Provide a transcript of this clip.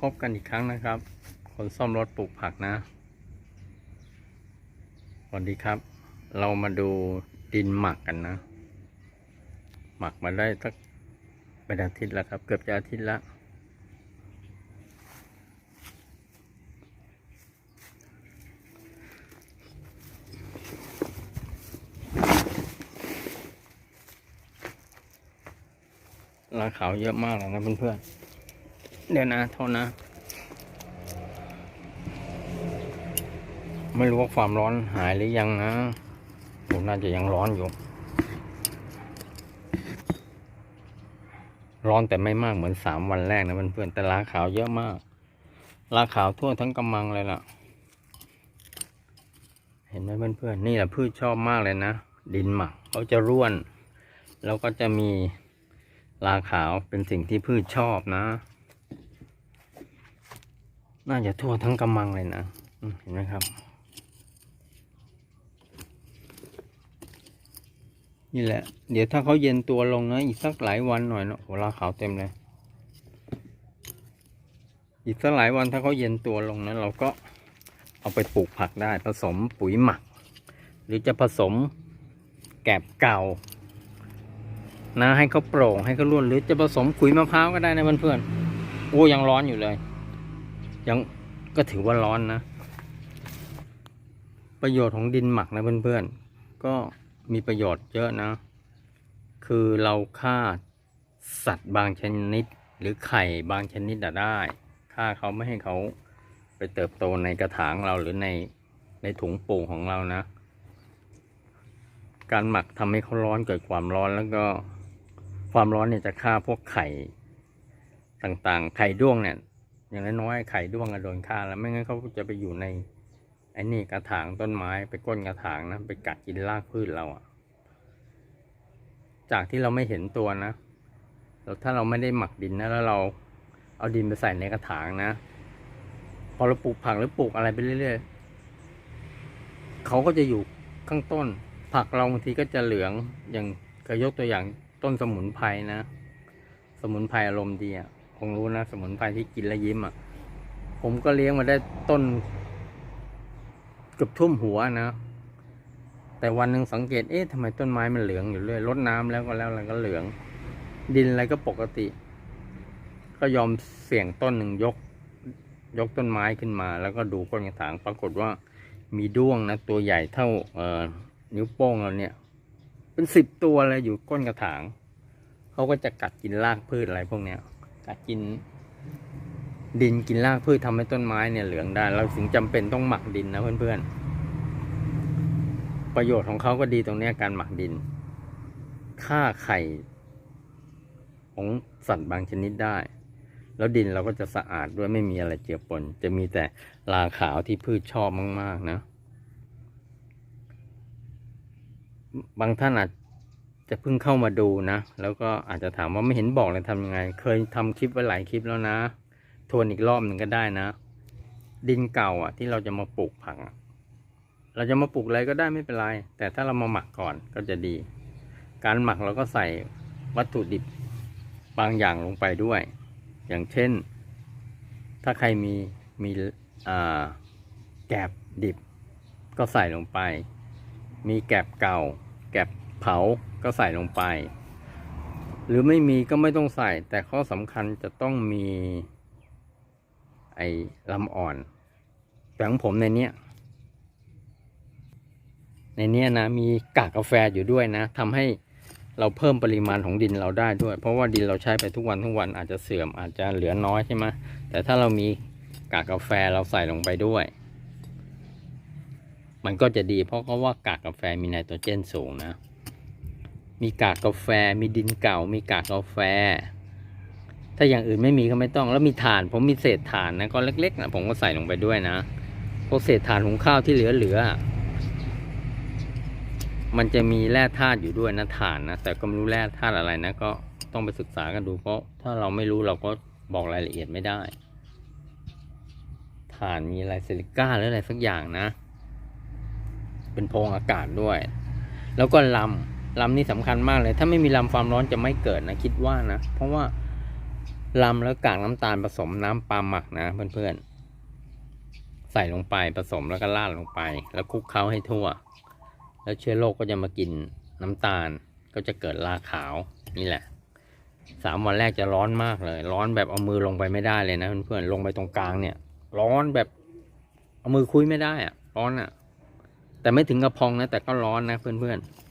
พบกันอีกครั้งนะครับ คนซ่อมรถปลูกผักนะสวัสดีครับ เรามาดูดินหมักกันนะ หมักมาได้สักเป็นอาทิตย์แล้วครับ เกือบจะอาทิตย์ละลาขาวเยอะมากเลยนะเพื่อนๆ เดี๋ยวนะโทษนะ ไม่รู้ว่าความร้อนหายหรือยังนะ ผมน่าจะยังร้อนอยู่ ร้อนแต่ไม่มากเหมือนสามวันแรกนะเพื่อนๆแต่ลาขาวเยอะมาก ลาขาวทั่วทั้งกำมังเลยล่ะ เห็นไหมเพื่อนๆนี่แหละพืชชอบมากเลยนะ ดินหมักเขาจะร่วน แล้วก็จะมีลาขาวเป็นสิ่งที่พืชชอบนะ น่าจะทั่วทั้งกำมังเลยนะเห็นไหมครับ นี่แหละ เดี๋ยวถ้าเขาเย็นตัวลงนะอีกสักหลายวันหน่อยเนาะโหลาขาวเต็มเลย อีกสักหลายวันถ้าเขาเย็นตัวลงนะเราก็เอาไปปลูกผักได้ ผสมปุ๋ยหมัก หรือจะผสมแกบเก่านะให้เขาโปร่งให้เขาร่วนหรือจะผสมขุยมะพร้าวก็ได้นะเพื่อนๆโอ้ยังร้อนอยู่เลย ยังก็ถือว่าร้อนนะ ประโยชน์ของดินหมักนะเพื่อนๆ ก็มีประโยชน์เยอะนะ คือเราฆ่าสัตว์บางชนิด หรือไข่บางชนิดได้ฆ่าเขาไม่ให้เขาไปเติบโตในกระถางเราหรือในในถุงปูของเรานะ การหมักทำให้เขาร้อนเกิดความร้อนแล้วก็ความร้อนเนี่ยจะฆ่าพวกไข่ต่างๆ ไข่ด้วงเนี่ย อย่างน้อยๆไข่ด้วงอะโดนฆ่าแล้วไม่งั้นเขาจะไปอยู่ในไอ้นี่กระถางต้นไม้ไปก้นกระถางนะไปกัดกินรากพืชเราอะจากที่เราไม่เห็นตัวนะแล้วถ้าเราไม่ได้หมักดินนะแล้วเราเอาดินไปใส่ในกระถางนะพอเราปลูกผักหรือปลูกอะไรไปเรื่อยๆเขาก็จะอยู่ข้างต้น ผักเราบางทีก็จะเหลืองอย่างเคยยกตัวอย่างต้นสมุนไพรนะ สมุนไพรอารมณ์ดีอะ คงรู้นะ สมุนไพรที่กินแล้วยิ้มอะ ผมก็เลี้ยงมาได้ต้นเกือบท่วมหัวนะ แต่วันหนึ่งสังเกต เอ๊ะทำไมต้นไม้มันเหลืองอยู่เรื่อยรดน้ำแล้วก็แล้วอะไรก็เหลือง ดินอะไรก็ปกติ ก็ยอมเสี่ยงต้นหนึ่งยก ยกต้นไม้ขึ้นมา แล้วก็ดูก้นกระถางปรากฏว่า มีด้วงนะตัวใหญ่เท่าเอ่อนิ้วโป้งเราเนี่ย เป็นสิบตัวเลยอยู่ก้นกระถาง เขาก็จะกัดกินรากพืชอะไรพวกเนี้ย กัดกิน ดินกินรากพืชทำให้ต้นไม้เนี่ยเหลืองได้ เราถึงจำเป็นต้องหมักดินนะเพื่อนๆ ประโยชน์ของเขาก็ดีตรงนี้การหมักดินฆ่าไข่ ของสัตว์บางชนิดได้ แล้วดินเราก็จะสะอาดด้วยไม่มีอะไรเจือปน จะมีแต่ลาขาวที่พืชชอบมาก ๆ นะ บางท่านอาจ จะเพิ่งเข้ามาดูนะ แล้วก็อาจจะถามว่าไม่เห็นบอกเลยทำยังไง เคยทำคลิปไว้หลายคลิปแล้วนะ ทวนอีกรอบหนึ่งก็ได้นะ ดินเก่าอะ ที่เราจะมาปลูกผัก เราจะมาปลูกอะไรก็ได้ไม่เป็นไร แต่ถ้าเรามาหมักก่อนก็จะดี การหมักเราก็ใส่วัตถุดิบบางอย่างลงไปด้วย อย่างเช่น ถ้าใครมีมีแกบดิบก็ใส่ลงไป มีแกบเก่า แกบเผา ก็ใส่ลงไป หรือไม่มีก็ไม่ต้องใส่ แต่ข้อสำคัญจะต้องมีไอ้ลำอ่อนแต่ของผมในเนี้ยในเนี้ยนะมีกากกาแฟอยู่ด้วยนะทำให้เราเพิ่มปริมาณของดินเราได้ด้วย เพราะว่าดินเราใช้ไปทุกวันทุกวันอาจจะเสื่อมอาจจะเหลือน้อยใช่ไหมแต่ถ้าเรามีกากกาแฟเราใส่ลงไปด้วย มันก็จะดีเพราะเขาว่ากากกาแฟมีไนโตรเจนสูงนะ มีกากกาแฟ มีดินเก่า มีกากกาแฟ ถ้าอย่างอื่นไม่มีก็ไม่ต้อง แล้วมีถ่าน ผมมีเศษถ่านนะก็เล็กๆนะผมก็ใส่ลงไปด้วยนะ พวกเศษถ่านหุงข้าวที่เหลือๆ มันจะมีแร่ธาตุอยู่ด้วยนะถ่านนะ แต่ก็ไม่รู้แร่ธาตุอะไรนะ ก็ต้องไปศึกษากันดู เพราะถ้าเราไม่รู้เราก็บอกรายละเอียดไม่ได้ ถ่านมีอะไรซิลิก้าหรืออะไรสักอย่างนะ เป็นโพรงอากาศด้วย แล้วก็ลำ ลำนี่สำคัญมากเลย ถ้าไม่มีลำความร้อนจะไม่เกิดนะคิดว่านะ เพราะว่าลำแล้วกากน้ำตาลผสมน้ำปลาหมักนะเพื่อนๆ ใส่ลงไปผสมแล้วก็ราดลงไป แล้วคลุกเคล้าให้ทั่ว แล้วเชื้อโรคก็จะมากินน้ำตาลก็จะเกิดราขาวนี่แหละสามวันแรกจะร้อนมากเลย ร้อนแบบเอามือลงไปไม่ได้เลยนะเพื่อนๆลงไปตรงกลางเนี่ย ร้อนแบบเอามือคุยไม่ได้อะร้อนอะแต่ไม่ถึงกระพองนะแต่ก็ร้อนนะเพื่อนๆ